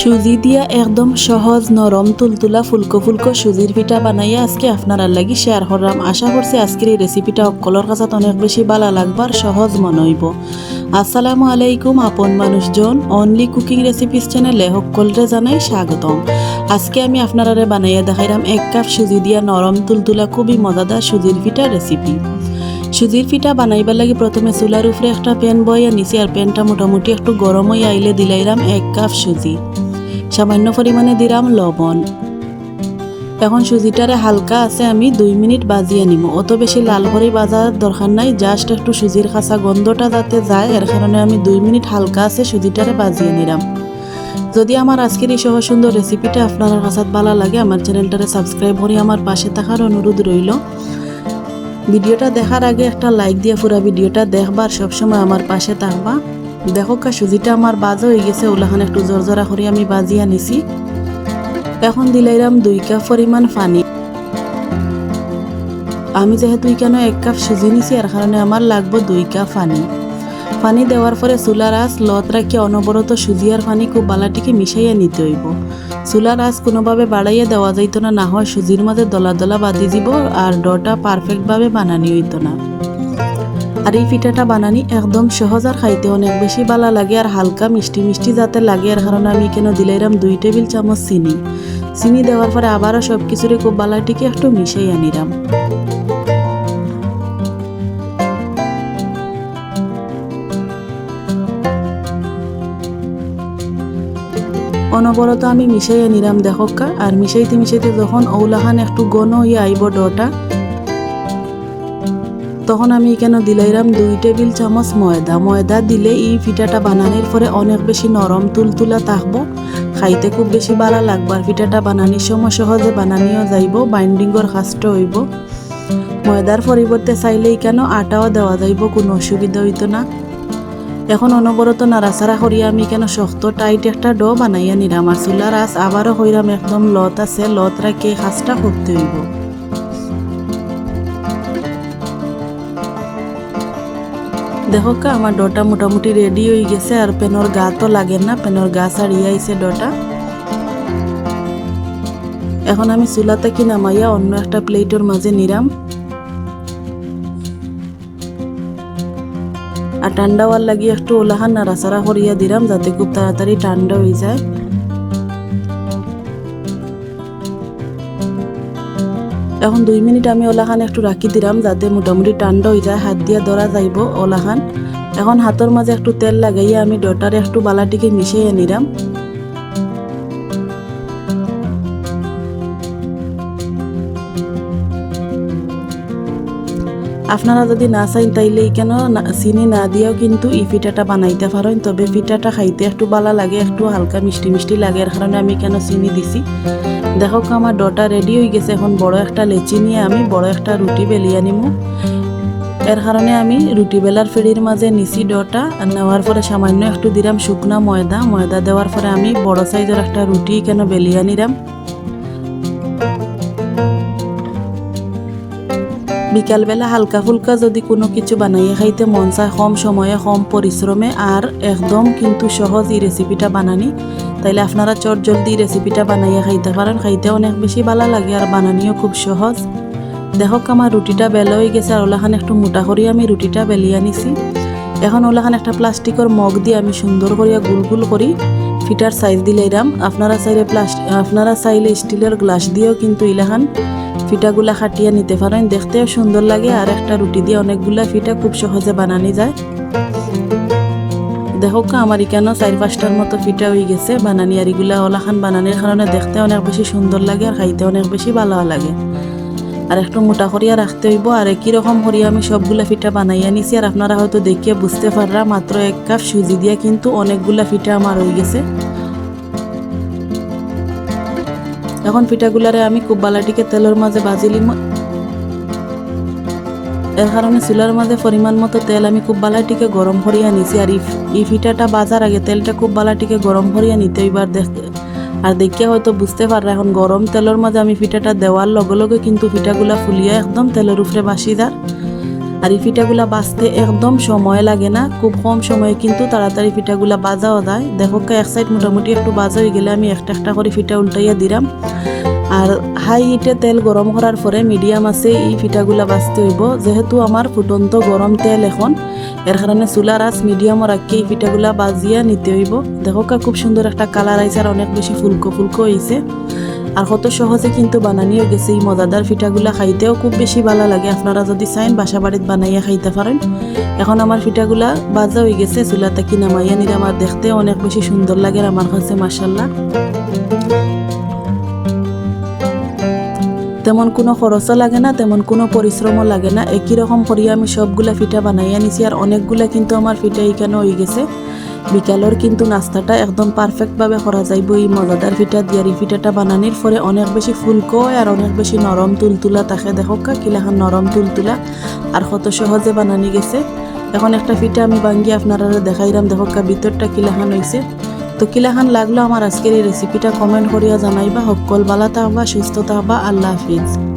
সুজি দিয়া একদম সহজ, নরম, তুলতুলা, ফুলকো ফুলকো সুজির পিঠা বানাইয়া আজকে আপনারা লাগি শেয়ার করলাম। আশা করছি আজকের এই রেসিপিটা অকলর কাছে অনেক বেশি ভালো লাগবার সহজ মনে হইব। আসসালামু আলাইকুম, আপন মানুষজন। অনলি কুকিং রেসিপিস চ্যানেলে সকলরে জানাই স্বাগতম। আজকে আমি আপনারা বানাইয়া দেখাইলাম এক কাপ সুজি দিয়া নরম, তুলতুলা, খুবই মজাদার সুজির পিঠা রেসিপি সুজির পিঠা বানাইবার লাগি প্রথমে চুলার উপরে একটা প্যান বইয়া নিছি আর প্যানটা মোটামুটি একটু গরম হয়ে আইলে দিলাইলাম এক কাপ সুজি। সামান্য পরিমাণে দিলাম লবণ। এখন সুজিটারে হালকা আছে আমি দুই মিনিট বাজিয়ে নিব অত বেশি লাল করে বাজার দরকার নাই জাস্ট একটু সুজির খাসা গন্ধটা যাতে যায়, এর কারণে আমি দুই মিনিট হালকা আছে সুজিটারে বাজিয়ে নিলাম। যদি আমার আজকের এই সহজ সুন্দর রেসিপিটা আপনার কাছে ভালো লাগে, আমার চ্যানেলটারে সাবস্ক্রাইব করে আমার পাশে থাকার অনুরোধ রইল। ভিডিওটা দেখার আগে একটা লাইক দিয়ে পুরো ভিডিওটা দেখবার সবসময় আমার পাশে থাকবা। দেখো কা, সুজিটা আমার বাজ হয়ে গেছে, ওলাখান একটু জোরজোরা করে আমি বাজিয়া নিছি এখন দিলাইলাম দুই কাপ পরিমাণ পানি। আমি যেহেতু কেন এক কাপ সুজি নিছি, এর কারণে আমার লাগবো দুই কাপ পানি। পানি দেওয়ার পরে চুলার আঁচ লত রাখি অনবরত সুজি আর পানি খুব বালাটিকে মিশাইয়া নিতে হইব। চুলার আঁচ কোনোভাবে বাড়াইয়া দেওয়া যাইত না না হয় সুজির মাঝে দলা দলা বাঁধি দিব আর ডটা পারফেক্টভাবে বানানি হইত না। আর এই পিঠাটা বানানি একদম সহজ আর খাইতে অনেক বেশি ভালো লাগে আর হালকা মিষ্টি মিষ্টি যাতে লাগে আর কারণে আমি কেন দিলাইলাম দুই টেবিল চামচ চিনি। চিনি দেওয়ার পরে আবারও সব কিছুরে খুব বালাটিকে একটু মিশাই আনিলাম অনবরত আমি মিশাইয়া নিলাম দেখকা আর মিশাইতে মিশাইতে যখন ঔলাহান একটু গণ হয়ে আইব ডটা, তখন আমি কেন দিলাইলাম দুই টেবিল চামচ ময়দা। ময়দা দিলে এই পিঠাটা বানানোর পরে অনেক বেশি নরম তুলতুলা থাকব, খাইতে খুব বেশি ভালো লাগবে, আর পিঠাটা বানানির সময় সহজে বানানিও যাইব, বাইন্ডিংয়ের কাজটা হইব। ময়দার পরিবর্তে চাইলেই কেন আটাও দেওয়া যাইব, কোনো অসুবিধা হইতো না। এখন অনবরত নাড়াচাড়া করিয়া আমি কেন শক্ত টাইট একটা ডো বানাইয়া নিলাম আর চুলার আঁচ আবারও হইলাম একদম লত আছে, লত রাখি কাজটা করতে হইব দেখো কা আমার ডটা মোটামুটি রেডি হয়ে গেছে আর পেনর গা তো লাগে না পেনর গা ছাড়িয়ে আইছে ডটা এখন আমি চুলা থেকে নামাইয়া, অন্য একটা প্লেটের মাঝে নিলাম আর ঠান্ডা হওয়ার লাগি একটু ওলাহান নাড়াচাড়া করিয়া দিলাম যাতে খুব তাড়াতাড়ি ঠান্ডা হয়ে যায়। এখন দুই মিনিট আমি ওলাখান একটু রাখি দিলাম যাতে মোটামুটি ঠান্ডা হয়ে যায়, হাত দিয়ে ধরা যাইব ওলাখান। এখন হাতের মাঝে একটু তেল লাগাইয়া আমি ডটারে একটু বালাটিকে মিশিয়ে নিলাম আপনারা যদি না চাইন তাইলে কেন চিনি না দিয়েও কিন্তু এই পিঠাটা বানাইতে পারেন, তবে পিঠাটা খাইতে একটু ভালো লাগে, একটু হালকা মিষ্টি মিষ্টি লাগে, এর কারণে আমি কেন চিনি দিছি। দেখো আমার ডটা রেডি হয়ে গেছে, এখন বড় একটা লেচি নিয়ে আমি বড় একটা রুটি বেলিয়ে নিমু এর কারণে আমি রুটি বেলার ফেরির মাঝে নিচি ডটা নেওয়ার পরে সামান্য একটু দিলাম শুকনা ময়দা। ময়দা দেওয়ার পরে আমি বড় সাইজের একটা রুটি কেন বেলিয়ে নিলাম। বিকালবেলা হালকা ফুলকা যদি কোনো কিছু বানাইয়ে খাইতে মন চায়, কম সময়ে, কম পরিশ্রমে আর একদম কিন্তু সহজ এই রেসিপিটা বানানি, তাইলে আপনারা চট জলদি রেসিপিটা বানাইয়া খাইতে পারেন। খাইতে অনেক বেশি ভালো লাগে আর বানানিও খুব সহজ। দেখক আমার রুটিটা বেলা গেছে আর ওলাখান একটু মোটা করি আমি রুটিটা বেলিয়ে নিছি এখন ওলাখান একটা প্লাস্টিকের মগ দিয়ে আমি সুন্দর করিয়া গুল গুল করি ফিটার সাইজ দিলাইরাম আপনারা চাইলে প্লাস্টিক আপনারা চাইলে স্টিলের গ্লাস দিয়েও কিন্তু ইলাখান ফিটাগুলা খাটিয়ে নিতে পারেন। দেখতেও সুন্দর লাগে, আর একটা রুটি দিয়ে অনেকগুলা ফিটা খুব সহজে বানানি যায়। দেখো আমার এখানে চার পাঁচটার মতো ফিটা হয়ে গেছে। বানানি আর এগুলা ওলাখান বানানির কারণে দেখতে অনেক বেশি সুন্দর লাগে আর খাইতে অনেক বেশি ভালো লাগে। আর একটু মোটা করিয়া রাখতে হইব, আর একই রকম করিয়া আমি সবগুলা ফিটা বানাইয়া নিছি। আর আপনারা হয়তো দেখিয়ে বুঝতে পাররা, মাত্র এক কাপ সুজি দিয়া কিন্তু অনেকগুলা ফিটা আমার হয়ে গেছে। এখন পিঠাগুলারে আমি খুব বালাটিকে তেলের মাঝে বাজিলিম এর কারণে চুলার মাঝে পরিমাণ মতো তেল আমি খুব বালাটিকে গরম ভরিয়া নিছি। আর ই ফিটাটা বাজার আগে তেলটা খুব বালাটিকে গরম ভরিয়া নিতে এবার দেখ আর দেখিয়া হয়তো বুঝতে পাররা এখন গরম তেলের মাঝে আমি ফিটাটা দেওয়ার লগে লগে কিন্তু ফিটাগুলা ফুলিয়া একদম তেলের উপরে বাসি যার আর এই পিঠাগুলা বাজতে একদম সময় লাগে না, খুব কম সময়ে কিন্তু তাড়াতাড়ি পিঠাগুলা বাজাও যায়। দেখো এক সাইড মোটামুটি একটু বাজা গেলে আমি একটা একটা করে পিঠা উল্টাইয়া দিলাম আর হাই হিটে তেল গরম করার পরে মিডিয়াম আছে, এই পিঠাগুলা বাজতে হইব। যেহেতু আমার ফুটন্ত গরম তেল এখন, এর কারণে চুলার আঁচ মিডিয়ামও রাখি এই পিঠাগুলা বাজিয়া নিতে হইব। দেখো খুব সুন্দর একটা কালার আইছে আর অনেক বেশি ফুলকো ফুলকো হয়েছে আর কত সহজে কিন্তু বানানিও গেছে। এই মজাদার পিঠাগুলা খাইতেও খুব বেশি ভালো লাগে। আপনারা যদি চাইন বাসা বাড়িত বানাইয়া খাইতে পারেন। এখন আমার পিঠাগুলা বাজা হয়ে গেছে চুলা তাকি নামাইয়া নিলে আমার দেখতে অনেক বেশি সুন্দর লাগে আমার কাছে মাসাল্লাহ তেমন কোনো খরচও লাগে না, তেমন কোনো পরিশ্রমও লাগে না। একই রকম করিয়া আমি সবগুলা পিঠা বানাইয়া নিছি আর অনেকগুলা কিন্তু আমার পিঠা এখানে হয়ে গেছে। বিকালের কিন্তু নাস্তাটা একদম পারফেক্টভাবে করা যাইব এই মজাদার পিঠা দিয়ারি পিঠাটা বানানির পরে অনেক বেশি ফুলকো আর অনেক বেশি নরম তুলতুলা থাকে। দেখো কা, কিলাখান নরম তুলতুলা আর কত সহজে বানানি গেছে। এখন একটা পিঠা আমি ভাঙ্গি আপনারা দেখাইলাম দেখো কা ভিতরটা কিলাখান হয়েছে তো কিলাখান লাগল আমার আজকের এই রেসিপিটা কমেন্ট করিয়া জানাইবা। সকল বালা থাকবা, সুস্থ থাকবা। আল্লাহ হাফিজ।